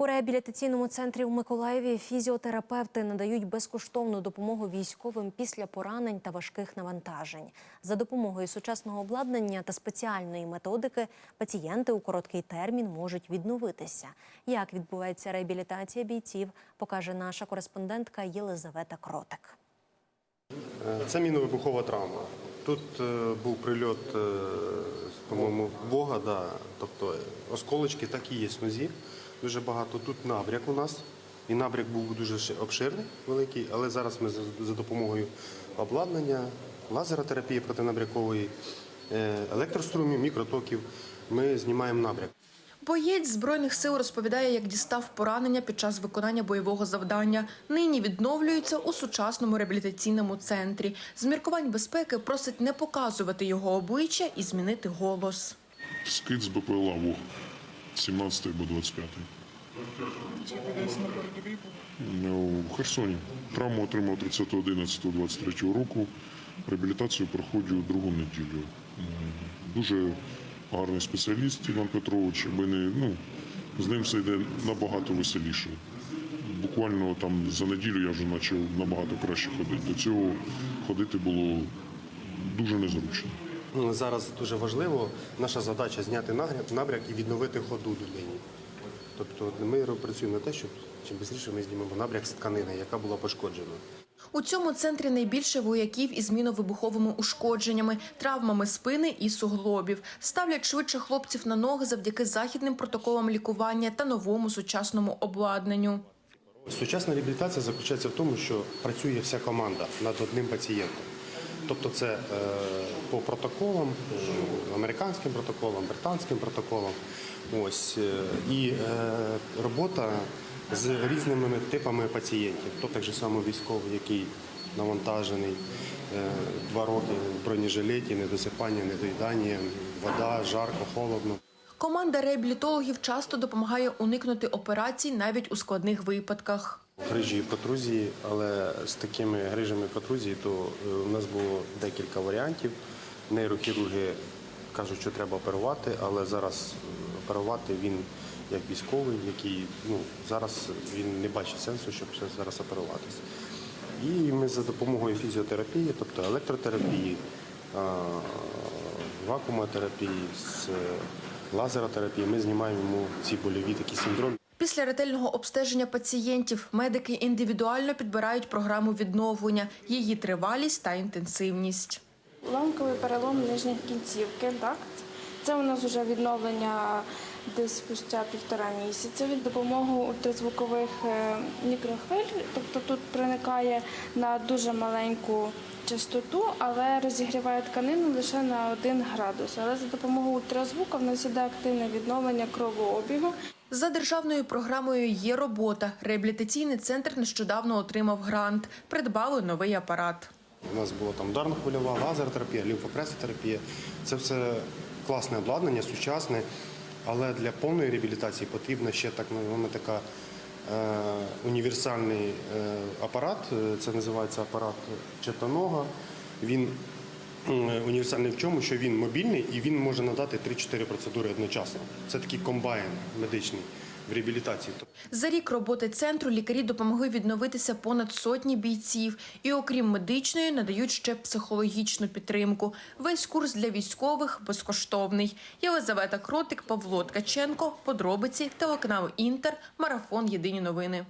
У реабілітаційному центрі у Миколаєві фізіотерапевти надають безкоштовну допомогу військовим після поранень та важких навантажень. За допомогою сучасного обладнання та спеціальної методики пацієнти у короткий термін можуть відновитися. Як відбувається реабілітація бійців, покаже наша кореспондентка Єлизавета Кротик. Е, Це міновибухова травма. Тут е, був прильот, е, по-моєму, Бога, да. тобто осколочки так і є в нозі. Дуже багато. Тут набряк у нас. І набряк був дуже обширний, великий, але зараз ми за, допомогою обладнання, лазеротерапії протинабрякової, е, електрострумів, мікротоків ми знімаємо набряк. Боєць збройних сил розповідає, як дістав поранення під час виконання бойового завдання. Нині відновлюється у сучасному реабілітаційному центрі. З міркувань безпеки просить не показувати його обличчя і змінити голос. Скид з БПЛА ВОГ. 17 або 25. Ну, У Херсоні. Травму отримав 30.11.23 року. Реабілітацію проходжу другу неділю. Дуже гарний спеціаліст Іван Петрович. Аби не, ну, з ним все йде набагато веселіше. Буквально там за неділю я вже почав набагато краще ходити. До цього ходити було дуже незручно. Зараз дуже важливо, наша задача зняти набряк і відновити ходу людині. Тобто ми працюємо на те, щоб чим швидше ми знімемо набряк з тканини, яка була пошкоджена. У цьому центрі найбільше вояків із міновибуховими ушкодженнями, травмами спини і суглобів. Ставлять швидше хлопців на ноги завдяки західним протоколам лікування та новому сучасному обладнанню. Сучасна реабілітація заключається в тому, що працює вся команда над одним пацієнтом. Тобто це е, по протоколам, е, американським протоколам, британським протоколам. Е, і робота з різними типами пацієнтів. Тобто так же само військовий, який навантажений, два роки в бронежилеті, недосипання, недоїдання, вода, жарко, холодно. Команда реабілітологів часто допомагає уникнути операцій навіть у складних випадках. Грижі і протрузії, але з такими грижами і протрузії, то е, у нас було декілька варіантів. Нейрохірурги кажуть, що треба оперувати, але зараз е, оперувати він як військовий, який ну, зараз він не бачить сенсу, щоб зараз оперуватися. І ми за допомогою фізіотерапії, тобто електротерапії, вакуумотерапії, з лазеротерапії, ми знімаємо йому ці больові такі синдроми. Після ретельного обстеження пацієнтів медики індивідуально підбирають програму відновлення, її тривалість та інтенсивність. Ламковий перелом нижніх кінцівки, так? Це у нас вже відновлення десь спустя півтора місяця від допомоги ультразвукових е, мікрохвиль. Тобто тут проникає на дуже маленьку частоту, але розігріває тканину лише на 1 градус. Але за допомогою ультразвука в нас іде активне відновлення кровообігу. За державною програмою є робота. Реабілітаційний центр нещодавно отримав грант. Придбали новий апарат. У нас була там ударно-хвильова, лазеротерапія, лімфокресотерапія. Це все класне обладнання, сучасне, але для повної реабілітації потрібна ще так ну, така е, універсальний е, апарат. Е, Це називається апарат четанога. Він універсальний в чому, що він мобільний і він може надати 3-4 процедури одночасно. Це такий комбайн медичний в реабілітації. За рік роботи центру лікарі допомогли відновитися понад сотні бійців. І окрім медичної, надають ще психологічну підтримку. Весь курс для військових безкоштовний. Єлизавета Кротик, Павло Ткаченко. Подробиці телеканал Інтер. Марафон. Єдині новини.